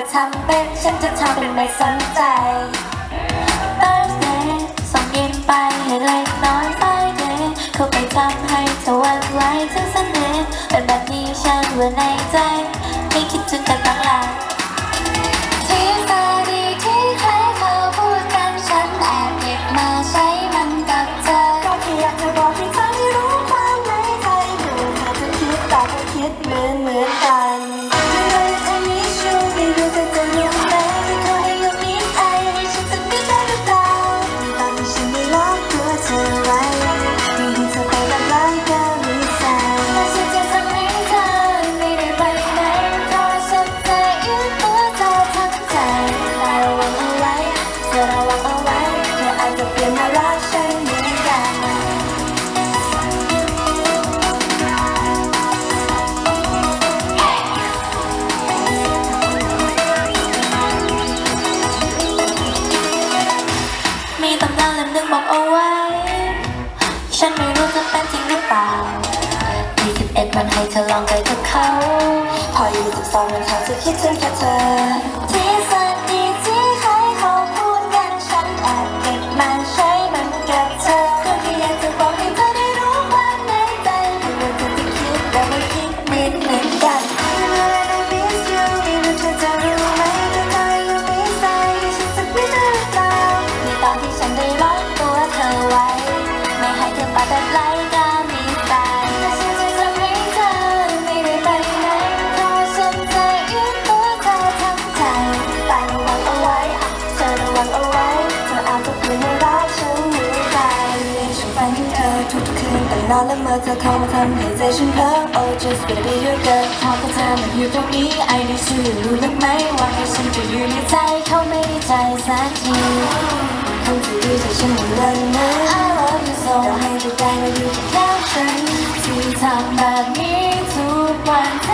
จะทำเป็น ฉันจะทำเป็นไม่สนใจ Thursday ส่งยิ้มไปให้เล็กน้อย Friday เข้าไปทำให้เธอวันไหวทั้งเสน่ห์เป็นแบบนี้ฉันว่าในใจ ไม่คิดถึงกันบ้งหลาย 차차차차 นอนละเมอเธอเข้ามาทำให้ใจฉันเพ้อ Oh just gonna be your girl ทำกับเธอมันอยู่ตรงนี้ I need you รู้บ้างไหมว่าให้ฉันจะอยู่ในใจเขาไม่ได้ใจสักทีคงจะดีที่ฉันมัเลินนะ I love you so เราให้เธอได้มาอยู่กับฉันที่ทำแบบนี้ทุกวัน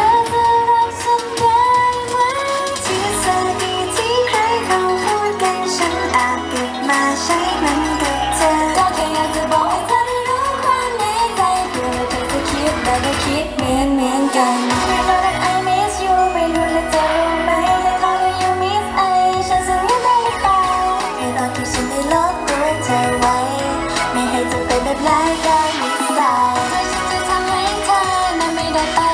that I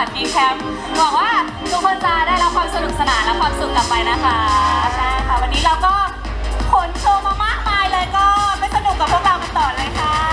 จัดกีแคมป์หวังว่าทุกคนจะได้รับความสนุกสนานและความสุขกลับไปนะคะใช่ค่ะวันนี้เราก็ขนโชว์มามากมายเลยก็ไม่สนุกกับพวกเรากันต่อเลยค่ะ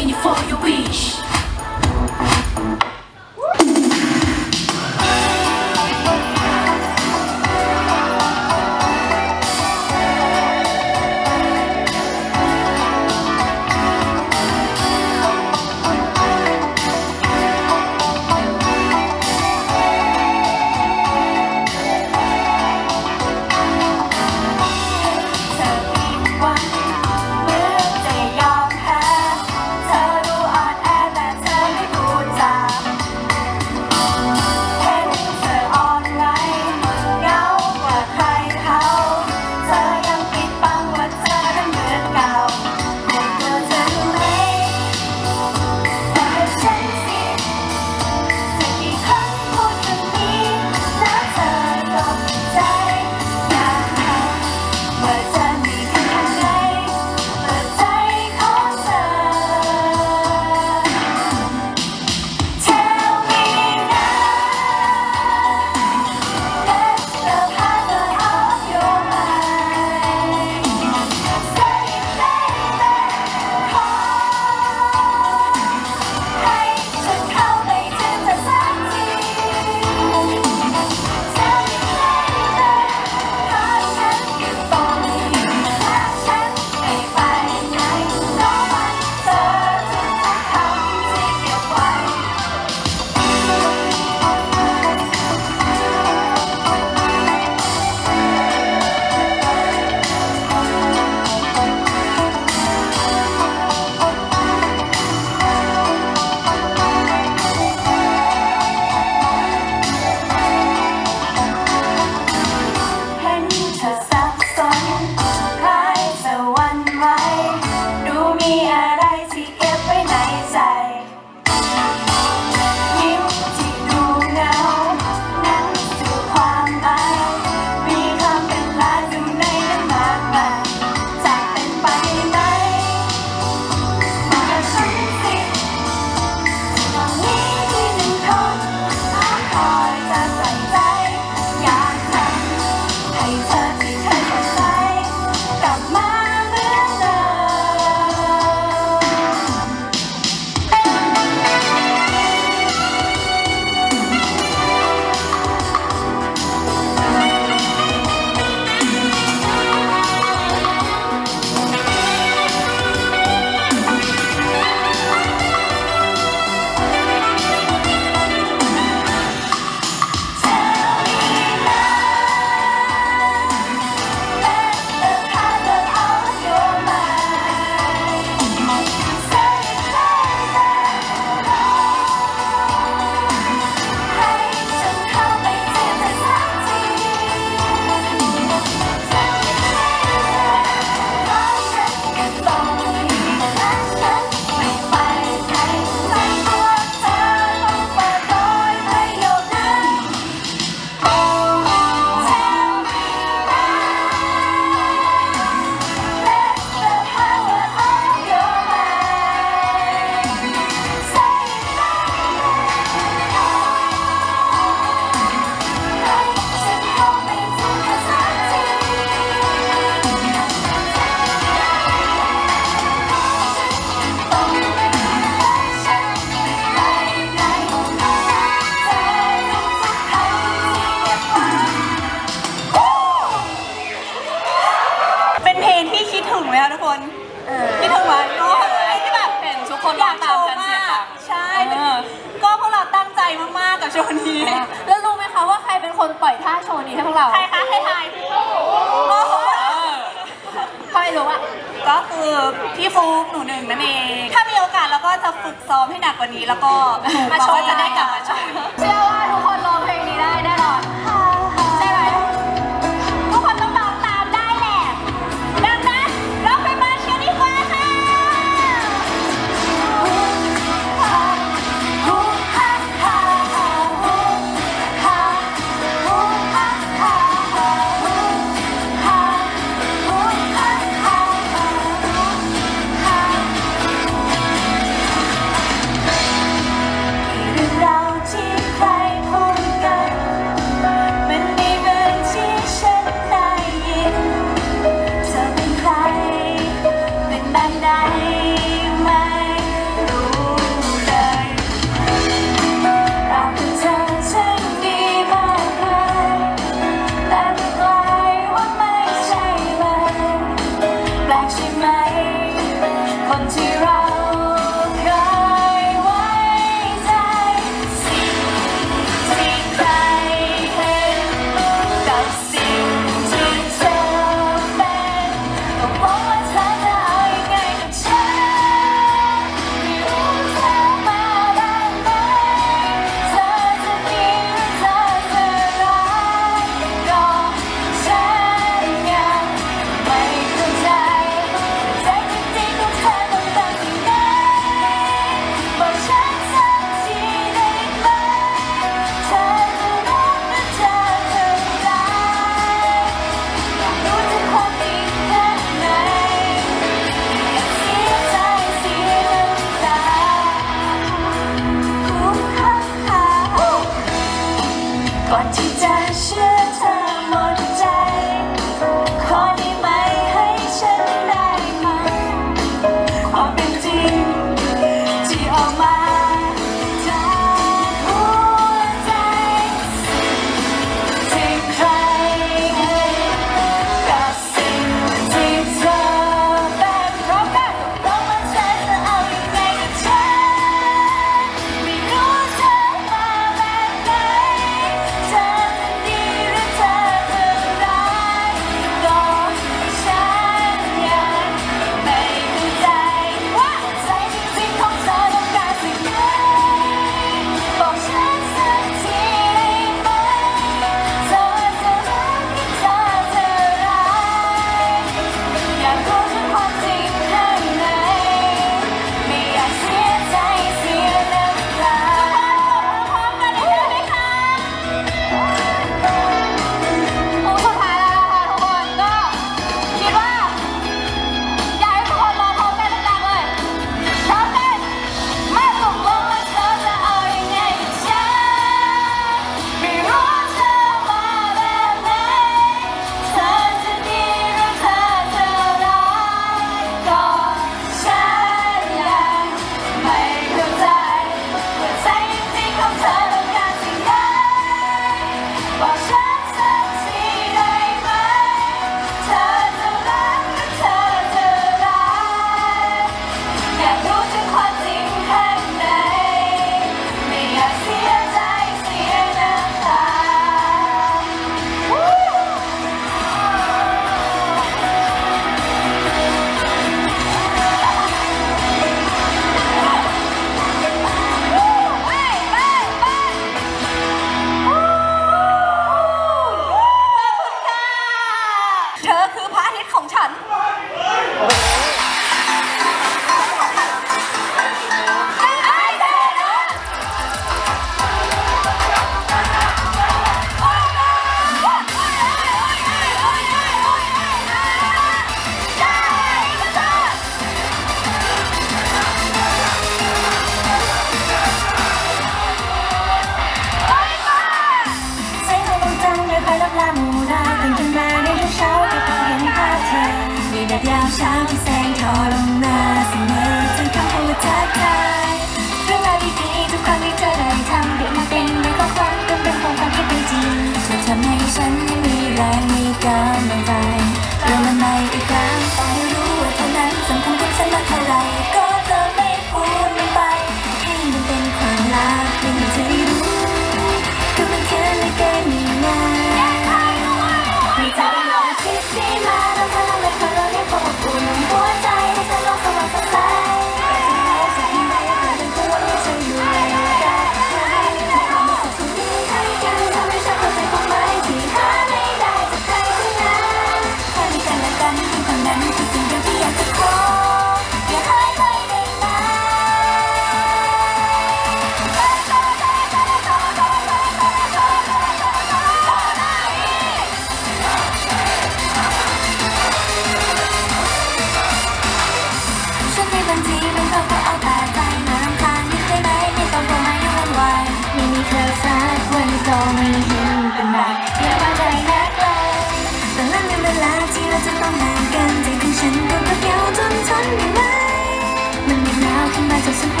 Cause it's a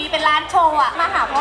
มีเป็นร้านโชว์อะมาหาพ่อ